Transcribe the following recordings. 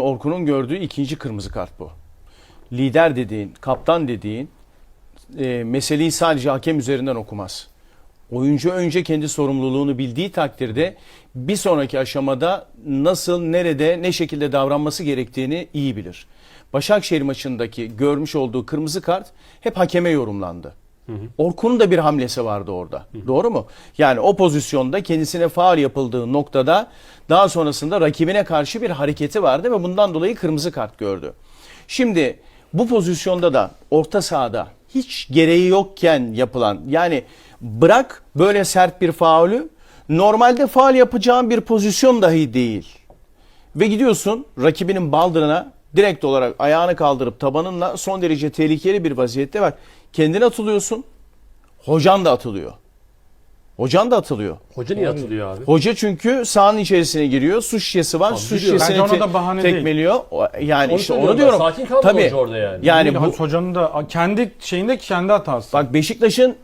Orkun'un gördüğü ikinci kırmızı kart bu. Lider dediğin, kaptan dediğin e, meseleyi sadece hakem üzerinden okumaz. Oyuncu önce kendi sorumluluğunu bildiği takdirde bir sonraki aşamada nasıl, nerede, ne şekilde davranması gerektiğini iyi bilir. Başakşehir maçındaki görmüş olduğu kırmızı kart hep hakeme yorumlandı. Orkun'un da bir hamlesi vardı orada. Doğru mu? Yani o pozisyonda kendisine faal yapıldığı noktada daha sonrasında rakibine karşı bir hareketi vardı ve bundan dolayı kırmızı kart gördü. Şimdi bu pozisyonda da orta sahada hiç gereği yokken yapılan yani bırak böyle sert bir faulü normalde faal yapacağın bir pozisyon dahi değil. Ve gidiyorsun rakibinin baldırına direkt olarak ayağını kaldırıp tabanınla son derece tehlikeli bir vaziyette var. Kendin atılıyorsun. Hocan da atılıyor. Hocan da atılıyor. Hoca niye atılıyor abi? Hoca çünkü sahanın içerisine giriyor. Su şişesi var. su biliyorum. şişesini Bence ona te- da bahane değil. tekmeliyor. O- Yani Onu işte söylüyorum onu ben. diyorum. Sakin kalmadı Tabii. hoca orada yani. Yani bu, hocanın da kendi şeyinde kendi hatası. bak Beşiktaş'ın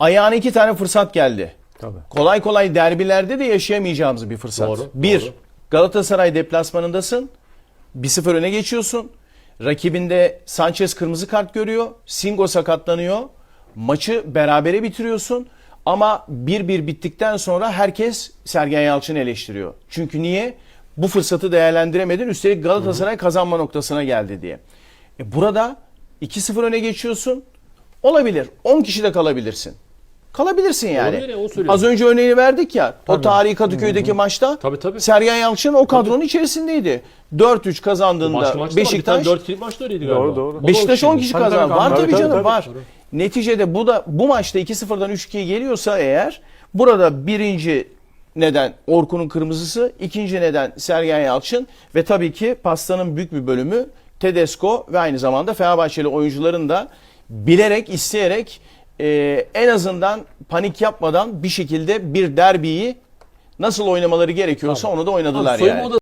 ayağına iki tane fırsat geldi. Tabii. Kolay kolay derbilerde de yaşayamayacağımız bir fırsat. Doğru, bir, doğru. Galatasaray deplasmanındasın. 1-0 öne geçiyorsun. Rakibinde Sanchez kırmızı kart görüyor. Singo sakatlanıyor. Maçı berabere bitiriyorsun. Ama 1-1 bittikten sonra herkes Sergen Yalçın'ı eleştiriyor. Çünkü niye? Bu fırsatı değerlendiremedin. Üstelik Galatasaray kazanma noktasına geldi diye. E burada 2-0 öne geçiyorsun. Olabilir. 10 kişi de kalabilirsin. Kalabilirsin yani. Olabilir ya. Az önce örneğini verdik ya. O tarihi Kadıköy'deki maçta Tabii, tabii. Sergen Yalçın o kadronun içerisindeydi. 4-3 kazandığında Maç, maçta Beşiktaş Beşiktaş 4 kilit maçta öyleydi galiba. Doğru, doğru. Beşiktaş 10 kişiydi. kişi kazandı. Var tabii, canım tabii. var. Neticede bu da bu maçta 2-0'dan 3-2'ye geliyorsa eğer burada birinci neden Orkun'un kırmızısı, ikinci neden Sergen Yalçın ve tabii ki pastanın büyük bir bölümü Tedesco ve aynı zamanda Fenerbahçeli oyuncuların da bilerek, isteyerek e, en azından panik yapmadan bir şekilde bir derbiyi nasıl oynamaları gerekiyorsa onu da oynadılar soyunma yani.